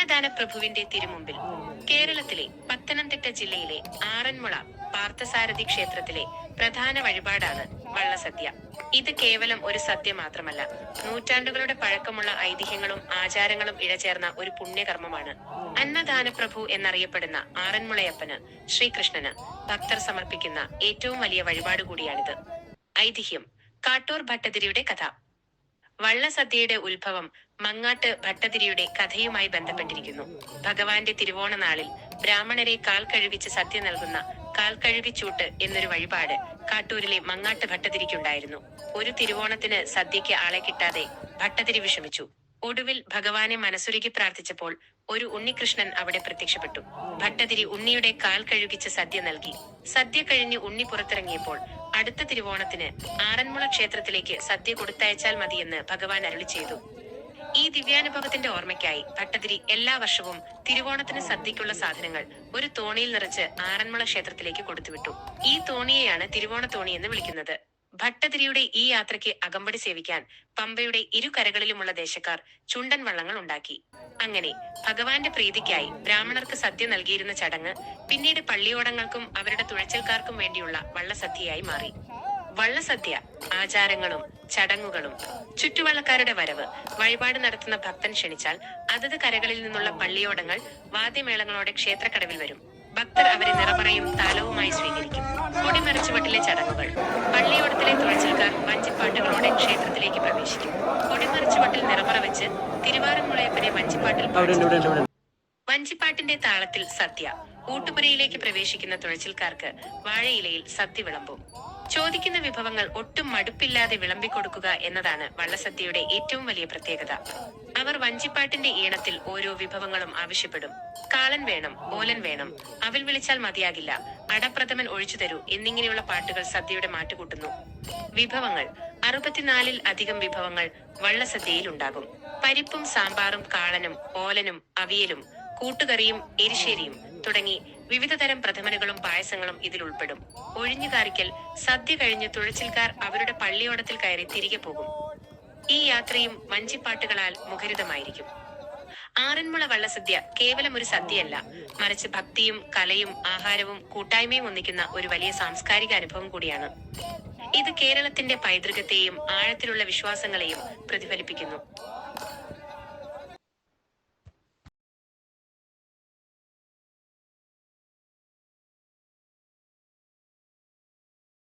അന്നദാന പ്രഭുവിന്റെ തിരുമുമ്പിൽ കേരളത്തിലെ പത്തനംതിട്ട ജില്ലയിലെ ആറന്മുള പാർത്ഥസാരഥി ക്ഷേത്രത്തിലെ പ്രധാന വഴിപാടാണ് വള്ളസദ്യ. ഇത് കേവലം ഒരു സദ്യ മാത്രമല്ല നൂറ്റാണ്ടുകളുടെ പഴക്കമുള്ള ഐതിഹ്യങ്ങളും ആചാരങ്ങളും ഇഴചേർന്ന ഒരു പുണ്യകർമ്മമാണ്. അന്നദാന പ്രഭു എന്നറിയപ്പെടുന്ന ആറന്മുളയപ്പന് ശ്രീകൃഷ്ണന് ഭക്തർ സമർപ്പിക്കുന്ന ഏറ്റവും വലിയ വഴിപാട് കൂടിയാണിത്. ഐതിഹ്യം കാട്ടൂർ ഭട്ടതിരിയുടെ കഥ. വള്ളസദ്യയുടെ ഉത്ഭവം മങ്ങാട്ട് ഭട്ടതിരിയുടെ കഥയുമായി ബന്ധപ്പെട്ടിരിക്കുന്നു. ഭഗവാന്റെ തിരുവോണ നാളിൽ ബ്രാഹ്മണരെ കാൽ കഴിവിച്ച് സദ്യ നൽകുന്ന കാൽ കഴിവിച്ചൂട്ട് എന്നൊരു വഴിപാട് കാട്ടൂരിലെ മങ്ങാട്ട് ഭട്ടതിരിക്കുണ്ടായിരുന്നു. ഒരു തിരുവോണത്തിന് സദ്യയ്ക്ക് ആളെ കിട്ടാതെ ഭട്ടതിരി വിഷമിച്ചു. ഒടുവിൽ ഭഗവാനെ മനസ്സുരുകി പ്രാർത്ഥിച്ചപ്പോൾ ഒരു ഉണ്ണികൃഷ്ണൻ അവിടെ പ്രത്യക്ഷപ്പെട്ടു. ഭട്ടതിരി ഉണ്ണിയുടെ കാൽ കഴുകിച്ച് സദ്യ നൽകി. സദ്യ കഴിഞ്ഞ് ഉണ്ണി പുറത്തിറങ്ങിയപ്പോൾ അടുത്ത തിരുവോണത്തിന് ആറന്മുള ക്ഷേത്രത്തിലേക്ക് സദ്യ കൊടുത്തയച്ചാൽ മതിയെന്ന് ഭഗവാൻ അരുളി ചെയ്തു. ഈ ദിവ്യാനുഭവത്തിന്റെ ഓർമ്മയ്ക്കായി ഭട്ടതിരി എല്ലാ വർഷവും തിരുവോണത്തിന് സദ്യക്കുള്ള സാധനങ്ങൾ ഒരു തോണിയിൽ നിറച്ച് ആറന്മുള ക്ഷേത്രത്തിലേക്ക് കൊടുത്തുവിട്ടു. ഈ തോണിയെയാണ് തിരുവോണ തോണി എന്ന് വിളിക്കുന്നത്. ഭട്ടതിരിയുടെ ഈ യാത്രയ്ക്ക് അകമ്പടി സേവിക്കാൻ പമ്പയുടെ ഇരു കരകളിലുമുള്ള ദേശക്കാർ ചുണ്ടൻ വള്ളങ്ങൾ ഉണ്ടാക്കി. അങ്ങനെ ഭഗവാന്റെ പ്രീതിക്കായി ബ്രാഹ്മണർക്ക് സദ്യ നൽകിയിരുന്ന ചടങ്ങ് പിന്നീട് പള്ളിയോടങ്ങൾക്കും അവരുടെ തുഴച്ചിൽക്കാർക്കും വേണ്ടിയുള്ള വള്ളസദ്യയായി മാറി. വള്ളസദ്യ ആചാരങ്ങളും ചടങ്ങുകളും ചുറ്റുവള്ളക്കാരുടെ വരവ് വഴിപാട് നടത്തുന്ന ഭക്തൻ ക്ഷണിച്ചാൽ അതത് കരകളിൽ നിന്നുള്ള പള്ളിയോടങ്ങൾ വാദ്യമേളങ്ങളോടെ ക്ഷേത്രക്കടവിൽ വരും. ഭക്തർ അവരെ നിറപറയും താലവുമായി സ്വീകരിക്കും. കൊടിമറിച്ചുവട്ടിലെ ചടങ്ങുകൾ. പള്ളിയോടത്തിലെ തുഴച്ചിൽക്കാർ വഞ്ചിപ്പാട്ടുകളോടെ ക്ഷേത്രത്തിലേക്ക് പ്രവേശിക്കും. കൊടിമറിച്ചുവട്ടിൽ നിറപറ വെച്ച് തിരുവാറന്മുളയപ്പനെ വഞ്ചിപ്പാട്ടിൽ. വഞ്ചിപ്പാട്ടിന്റെ താളത്തിൽ സദ്യ. കൂട്ടുപുരയിലേക്ക് പ്രവേശിക്കുന്ന തുഴച്ചിൽക്കാർക്ക് വാഴയിലയിൽ സദ്യ വിളമ്പും. ചോദിക്കുന്ന വിഭവങ്ങൾ ഒട്ടും മടുപ്പില്ലാതെ വിളമ്പിക്കൊടുക്കുക എന്നതാണ് വള്ളസദ്യയുടെ ഏറ്റവും വലിയ പ്രത്യേകത. അവർ വഞ്ചിപ്പാട്ടിന്റെ ഈണത്തിൽ ഓരോ വിഭവങ്ങളും ആവശ്യപ്പെടും. കാളൻ വേണം ഓലൻ വേണം. അവൽ വിളിച്ചാൽ മതിയാകില്ല. അടപ്രഥമൻ ഒഴിച്ചു തരൂ എന്നിങ്ങനെയുള്ള പാട്ടുകൾ സദ്യയുടെ മാറ്റുകൂട്ടുന്നു വിഭവങ്ങൾ. അറുപത്തിനാലിൽ അധികം വിഭവങ്ങൾ വള്ളസദ്യയിൽ ഉണ്ടാകും. പരിപ്പും സാമ്പാറും കാളനും ഓലനും അവിയലും കൂട്ടുകറിയും എരിശ്ശേരിയും തുടങ്ങി വിവിധ തരം പ്രഥമനുകളും പായസങ്ങളും ഇതിൽ ഉൾപ്പെടും ഒഴിഞ്ഞുകാറിക്കൽ സദ്യ കഴിഞ്ഞ് തുഴച്ചിൽക്കാർ അവരുടെ പള്ളിയോടത്തിൽ കയറി തിരികെ പോകും. ഈ യാത്രയും വഞ്ചിപ്പാട്ടുകളാൽ മുഖരിതമായിരിക്കും. ആറന്മുള വള്ളസദ്യ കേവലം ഒരു സദ്യയല്ല മറിച്ച് ഭക്തിയും കലയും ആഹാരവും കൂട്ടായ്മയും ഒന്നിക്കുന്ന ഒരു വലിയ സാംസ്കാരിക അനുഭവം കൂടിയാണ്. ഇത് കേരളത്തിന്റെ പൈതൃകത്തെയും ആഴത്തിലുള്ള വിശ്വാസങ്ങളെയും പ്രതിഫലിപ്പിക്കുന്നു.